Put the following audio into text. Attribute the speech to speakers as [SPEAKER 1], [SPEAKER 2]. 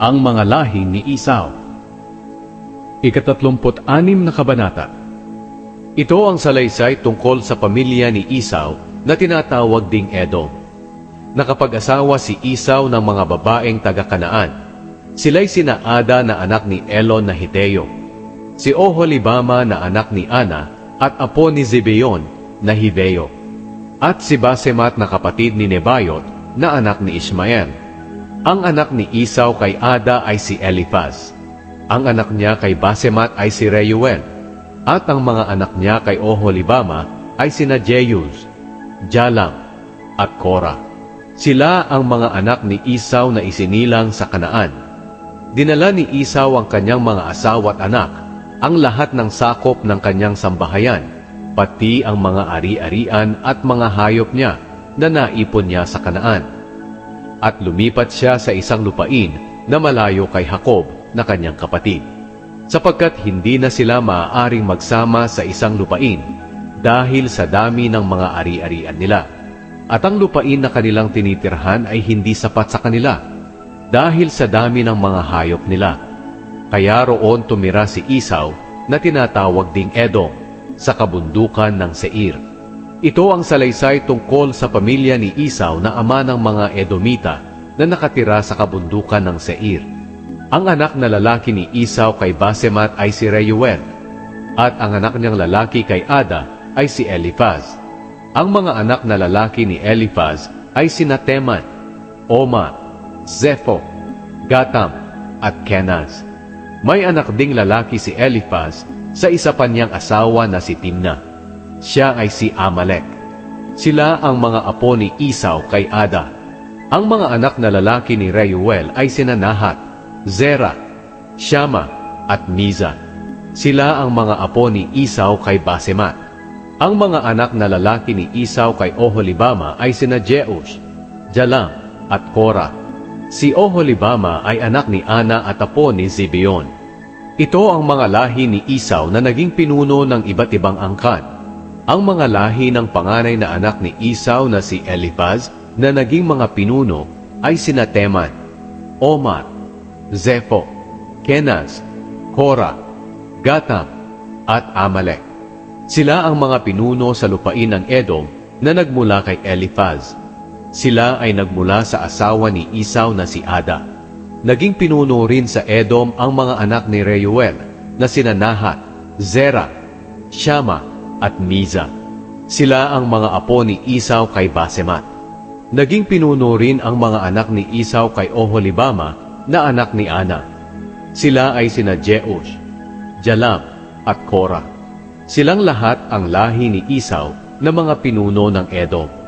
[SPEAKER 1] Ang mga lahi ni Isaw Ikatatlumput-anim na kabanata Ito ang salaysay tungkol sa pamilya ni Isaw na tinatawag ding Edom. Nakapag-asawa si Isaw ng mga babaeng taga-Kanaan. Sila'y sina Ada na anak ni Elon na Hiteo, si Oholibama na anak ni Ana at apo ni Zibeon na Hiveo, at si Basemat na kapatid ni Nebayot na anak ni Ismael. Ang anak ni Isaw kay Ada ay si Eliphaz. Ang anak niya kay Basemat ay si Reuel. At ang mga anak niya kay Oholibama ay sina Jeus, Jalam, at Korah. Sila ang mga anak ni Isaw na isinilang sa Kanaan. Dinala ni Isaw ang kanyang mga asawa at anak, ang lahat ng sakop ng kanyang sambahayan, pati ang mga ari-arian at mga hayop niya na naipon niya sa Kanaan. At lumipat siya sa isang lupain na malayo kay Jacob na kanyang kapatid, sapagkat hindi na sila maaaring magsama sa isang lupain dahil sa dami ng mga ari-arian nila. At ang lupain na kanilang tinitirhan ay hindi sapat sa kanila dahil sa dami ng mga hayop nila. Kaya roon tumira si Isaw na tinatawag ding Edom sa kabundukan ng Seir. Ito ang salaysay tungkol sa pamilya ni Isaw na ama ng mga Edomita na nakatira sa kabundukan ng Seir. Ang anak na lalaki ni Isaw kay Basemat ay si Reuel, at ang anak niyang lalaki kay Ada ay si Eliphaz. Ang mga anak na lalaki ni Eliphaz ay sina Teman, Oma, Zepho, Gatam, at Kenaz. May anak ding lalaki si Eliphaz sa isa pa niyang asawa na si Timna. Siya ay si Amalek. Sila ang mga apo ni Isaw kay Ada. Ang mga anak na lalaki ni Reuel ay sina Nahat, Zera, Shama, at Miza. Sila ang mga apo ni Isaw kay Basemat. Ang mga anak na lalaki ni Isaw kay Oholibama ay sina Jeus, Jalam, at Korah. Si Oholibama ay anak ni Ana at apo ni Zibeon. Ito ang mga lahi ni Isaw na naging pinuno ng iba't ibang angkan. Ang mga lahi ng panganay na anak ni Isaw na si Eliphaz na naging mga pinuno ay sina Teman, Omar, Zepho, Kenaz, Korah, Gatam, at Amalek. Sila ang mga pinuno sa lupain ng Edom na nagmula kay Eliphaz. Sila ay nagmula sa asawa ni Isaw na si Ada. Naging pinuno rin sa Edom ang mga anak ni Reuel na sina Nahat, Zera, Shama, at Miza. Sila ang mga apo ni Isaw kay Basemat. Naging pinuno rin ang mga anak ni Isaw kay Oholibama na anak ni Ana. Sila ay sina Jeus, Jalam, at Korah. Silang lahat ang lahi ni Isaw na mga pinuno ng Edom.